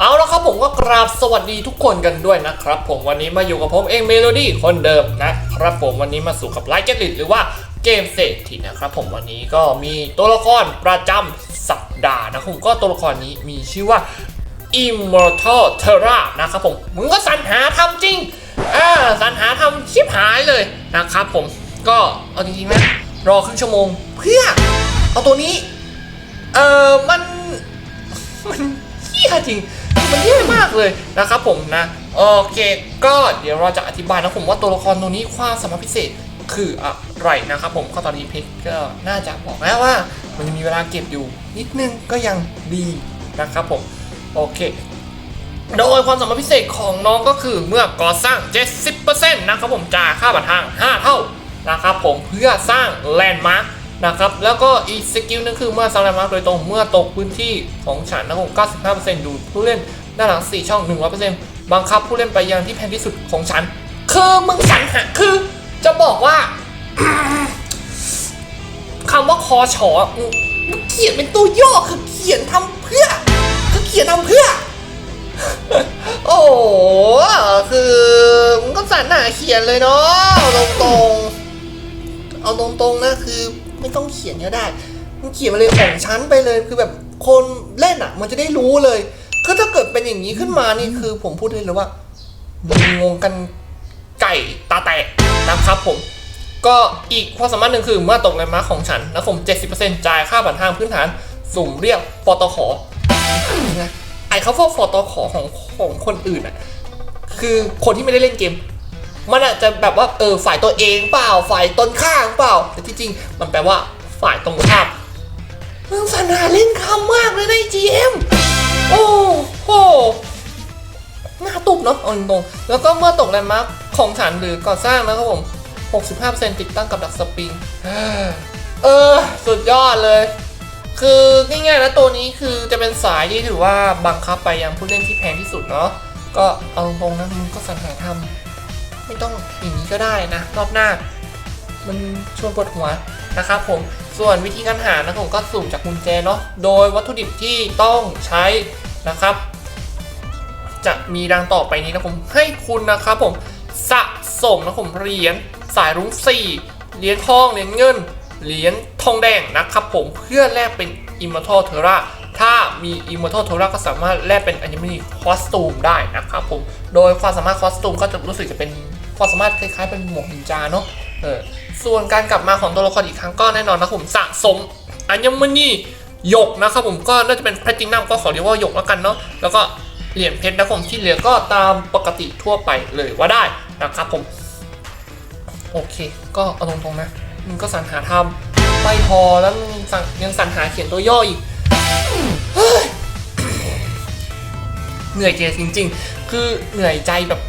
เอาละครับผมก็กราบสวัสดีทุกคนกันด้วยนะครับ ผมวันนี้มาอยู่กับผมเองเมโลดี้คนเดิมนะครับผมวันนี้มาสู่กับไลฟ์เกตลิหรือว่าเกมเศรษฐีนะครับผมวันนี้ก็มีตัวละครประจำสัปดาห์นะครับผมก็ตัวละครนี้มีชื่อว่า Immortal Terra นะครับผมมึงก็สรรหาทำจริงอ่าสรรหาทำชิบหายเลยนะครับผมก็เอาจริงๆนะรอครึ่งชั่วโมงเพื่อเอาตัวนี้เออมันมัน ยจริง มันเหี้ยมากเลยนะครับผมนะ โอเค ก็เดี๋ยวเราจะอธิบายนะผมว่าตัวละครตัวนี้ความสามารถพิเศษคืออะไรนะครับผมก็ตอนนี้เพชรก็น่าจะบอกแล้วว่า มันยังมีเวลาเก็บอยู่นิดนึงก็ยังดีนะครับผม โอเคโดยความสามารถพิเศษของน้องก็คือเมื่อก่อสร้าง 70%นะครับผมจ่ายค่าบัตรทาง 5 เท่านะครับผมเพื่อสร้างแลนด์มาร์ค นะครับ แล้วก็อีกสกิลนึงคือเมื่อสร้างแลนด์มาร์โดยตรงเมื่อตกพื้นที่ของฉันนะครับผม95%ดูผู้เล่นด้านหลัง 4 ช่อง 100%บังคับผู้เล่นไปยังที่แพงที่สุดของฉัน คือมึงสรรหาคือจะบอกว่าคำว่าคอชอมึงเขียนเป็นตัวย่อคือเขียนทำเพื่อ คือเขียนทำเพื่อ โอ้คือมึงก็สรรหาเขียนเลยเนาะตรงๆเอาตรงๆนะคือ ไม่ต้องเขียนก็ได้มึงเขียนมาเลยของฉันไปเลยคือแบบคนเล่นอะ มันจะได้รู้เลยคือถ้าเกิดเป็นอย่างนี้ขึ้นมานี่คือผมพูดได้เลยว่า งงกันไก่ตาแตกนะครับผม ก็อีกความสามารถหนึ่งคือเมื่อตกในม้าของฉันนะผม 70%จ่ายค่าบัตรทางพื้นฐาน สุ่มเรียกปตขไอ้เขาพวกปตขของของคนอื่นอะ คือคนที่ไม่ได้เล่นเกม มันอาจจะแบบว่าเออฝ่ายตัวเองเปล่าฝ่ายตนข้างเปล่า แต่ที่จริงมันแปลว่าฝ่ายตรงข้ามมึงสนาเล่นคำมากเลยใน GM โอ้โหหน้าตุบเนาะเอาตรงๆแล้วก็เมื่อตกแลนด์มาร์คของฉันหรือก่อสร้างนะครับผม 65%ติดตั้งกับดักสปริง เออ สุดยอดเลย คือง่ายๆแล้วตัวนี้คือจะเป็นสายที่ถือว่าบังคับไปยังผู้เล่นที่แพงที่สุดเนาะก็เอาตรงๆนะมึงก็สรรหาทำ ไม่ต้องอย่างนี้ก็ได้นะ รอบหน้า มันชวนปวดหัวนะครับผมส่วนวิธีการหานะผมก็สุ่มจากกุญแจเนาะโดยวัตถุดิบที่ต้องใช้นะครับ จะมีดังต่อไปนี้นะผมให้คุณนะครับผมสะสมนะผมเหรียญสายรุ้ง4เหรียญทองเหรียญเงินเหรียญทองแดงนะครับผมเพื่อแลกเป็น Immortal Terra ถ้ามี Immortal Terra ก็สามารถแลกเป็น Anime Costume ได้นะครับผม โดยความสามารถ Costume ก็จะรู้สึกจะเป็นความสามารถคล้ายๆเป็นหมวกนินจาเนาะเออส่วนการกลับมาของตัวละครอีกครั้งก็แน่นอนนะผมสะสมอัญมณีหยกนะครับผมก็น่าจะเป็นแพลตินัมก็ขอเรียกว่าหยกแล้วกันเนาะแล้วก็เหรียญเพชรนะผมที่เหลือก็ตามปกติทั่วไปเลยว่าได้นะครับผมโอเค ก็เอาตรงๆนะมึงก็สรรหาทำไม่พอแล้วสั่งยังสรรหาเขียนตัวย่ออีก เหนื่อยใจจริง ๆ คือเหนื่อยใจแบบ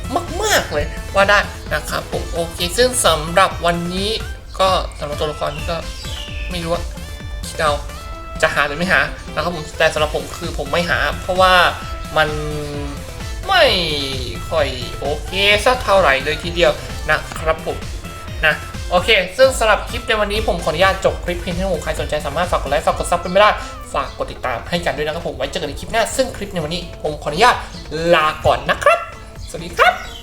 มาก ๆ เลยว่าได้นะครับผมโอเค ซึ่งสำหรับวันนี้ก็สำหรับตัวละครก็ไม่รู้ว่าคิดเอาจะหาหรือไม่หานะครับผมแต่สำหรับผมคือผมไม่หา เพราะว่ามันไม่ค่อยโอเคสักเท่าไหร่เลยทีเดียวนะครับผมนะโอเค ซึ่งสำหรับคลิปในวันนี้ผมขออนุญาตจบคลิปเพียงเท่านี้ใครสนใจสามารถฝากกดไลค์ ฝากกดซับเป็นไม่ได้ากกดติดตามให้กันด้วยนะครับผมไว้เจอกันในคลิปหน้าซึ่งคลิปในวันนี้ผมขออนุญาตลาก่อนนะครับ สวัสดีครับ